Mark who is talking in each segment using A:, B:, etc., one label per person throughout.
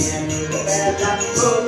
A: জানে বেলা হলো যারা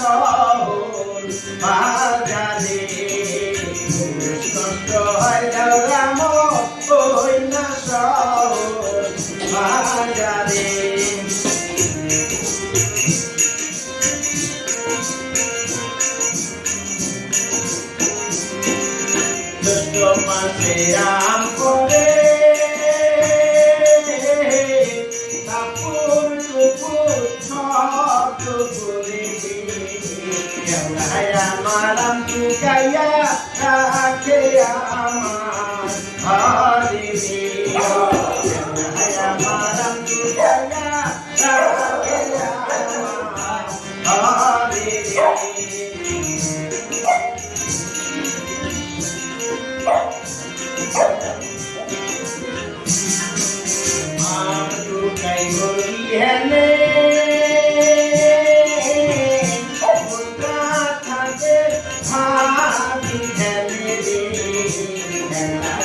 A: নষ্ট ফুল ঘাটে নষ্ট হয় টুকাইয়া রাখে আমার হরে আমার টুকাইয়া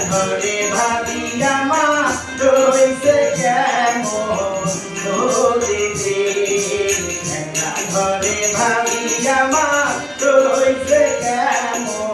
A: ঘরে ভাবিয়া মা রয়েছে কেমন ধরে রে ঘরে ভাবি আমার রইছে কেমন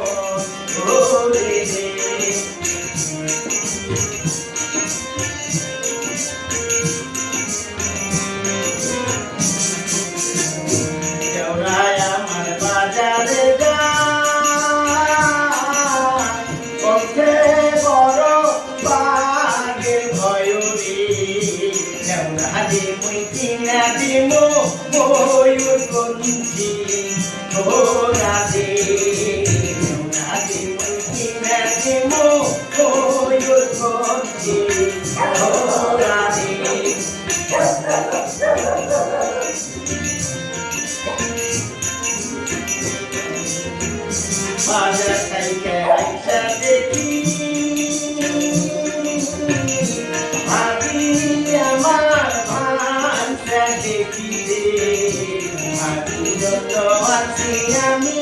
A: আমি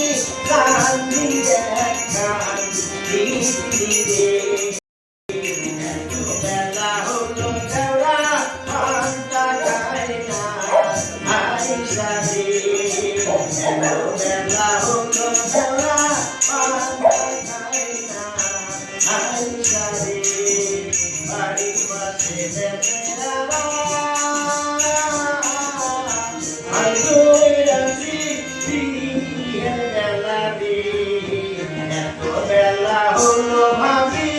A: কান্দি বেলা হলো যাওয়া পান্তা যায় না আই যাবে বেলা হলো যাওয়া পান্তা যায় না আই যাবে বাড়ির পাশে বেলা ভাবি